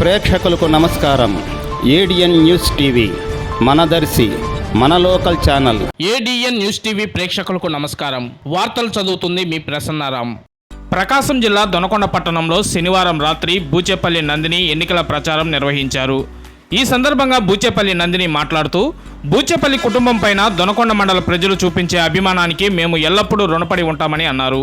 ప్రేక్షకులకు నమస్కారం. ADN news TV Manadarshi మన local channel. ADN news TV ప్రేక్షకులకు నమస్కారం. వార్తలు చదువుతుంది మీ ప్రసన్నారాం. ప్రకాశం జిల్లా దొనకొండ పట్టణంలో శనివారం రాత్రి బూచేపల్లి నందిని ఎన్నికల ప్రచారం నిర్వహించారు. ఈ సందర్భంగా బూచేపల్లి నందిని మాట్లాడుతూ బూచేపల్లి కుటుంబం పైన దొనకొండ మండల ప్రజలు చూపించే అభిమానానికి మేము ఎల్లప్పుడూ రుణపడి ఉంటామని అన్నారు.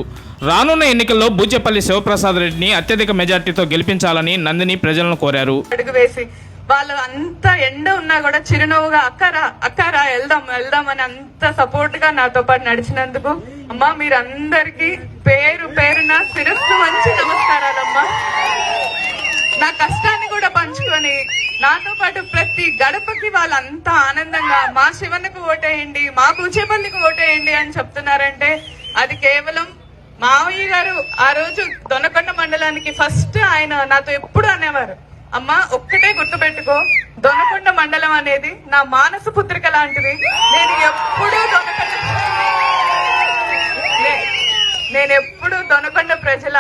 రానున్న ఎన్నికల్లో బూచేపల్లి శివప్రసాద్ రెడ్డిని అత్యధిక మెజార్టీతో గెలిపించాలని నందిని ప్రజలను కోరారు. వేసి వాళ్ళు అంత ఎండ ఉన్నా కూడా చిరునవ్వుగా అక్కరా అక్కరా వెళ్దాం వెళ్దాం అని అంత సపోర్ట్గా నాతో పాటు నడిచినందుకు అమ్మా మీరందరికీ పేరు పేరున శిరస్సు మంచి నాతో పాటు ప్రతి గడపకి వాళ్ళంతా ఆనందంగా మా శివన్నకు ఓటేయండి మా కూచేపల్లికి ఓటేయండి అని చెప్తున్నారంటే అది కేవలం మావయ్య గారు ఆ రోజు దొనకొండ మండలానికి ఫస్ట్ ఆయన నాతో ఎప్పుడు అనేవారు. అమ్మా ఒక్కటే గుర్తుపెట్టుకో దొనకొండ మండలం అనేది నా మానస పుత్రిక లాంటిది. నేను ఎప్పుడూ దొనకొండ నే- నేను ఎప్పుడు దొనకొండ ప్రజల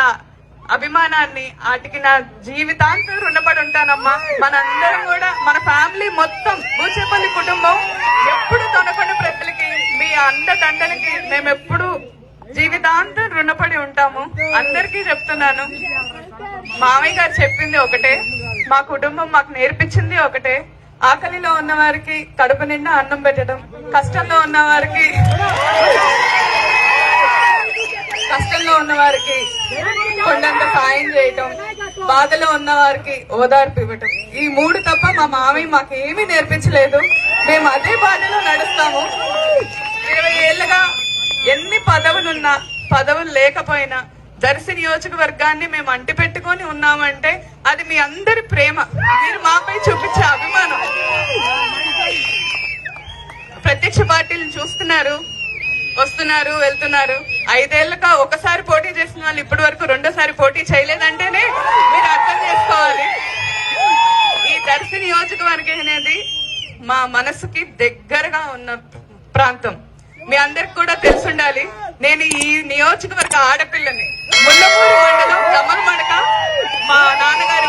అభిమానాన్ని వాటికి నా జీవితాంతం రుణపడి ఉంటానమ్మా. మనందరం కూడా మన ఫ్యామిలీ మొత్తం బూచేపల్లి కుటుంబం ఎప్పుడు తొనకొండ ప్రజలకి మీ అండదండలకి మేము ఎప్పుడు జీవితాంతం రుణపడి ఉంటాము. అందరికీ చెప్తున్నాను. మామయ్య గారు చెప్పింది ఒకటే. మా కుటుంబం మాకు నేర్పించింది ఒకటే. ఆకలిలో ఉన్న వారికి కడుపు నిండా అన్నం పెట్టడం కష్టంలో ఉన్న వారికి ఉన్న వారికి కొండంత సాయం చేయటం బాధలో ఉన్న వారికి ఓదార్పు ఇవ్వటం. ఈ మూడు తప్ప మా మామయ్య మాకు ఏమీ నేర్పించలేదు. మేము అదే బాధలో నడుస్తాము. ఇరవై ఏళ్ళుగా ఎన్ని పదవులున్నా పదవులు లేకపోయినా దర్శి నియోజకవర్గాన్ని మేము అంటి పెట్టుకొని ఉన్నామంటే అది మీ అందరి ప్రేమ. మీరు మాపై చూపించే అభిమానం. ప్రత్యక్ష పార్టీలు చూస్తున్నారు. వస్తున్నారు వెళ్తున్నారు. ఐదేళ్ళుగా ఒకసారి పోటీ చేసిన వాళ్ళు ఇప్పటి వరకు రెండోసారి పోటీ చేయలేదంటేనే మీరు అర్థం చేసుకోవాలి. ఈ దర్శి నియోజకవర్గం అనేది మా మనసుకి దగ్గరగా ఉన్న ప్రాంతం. మీ అందరికి కూడా తెలుసుండాలి. నేను ఈ నియోజకవర్గ ఆడపిల్లని ముల్లమూరు మండలం దమ్మల మడక మా నాన్నగారి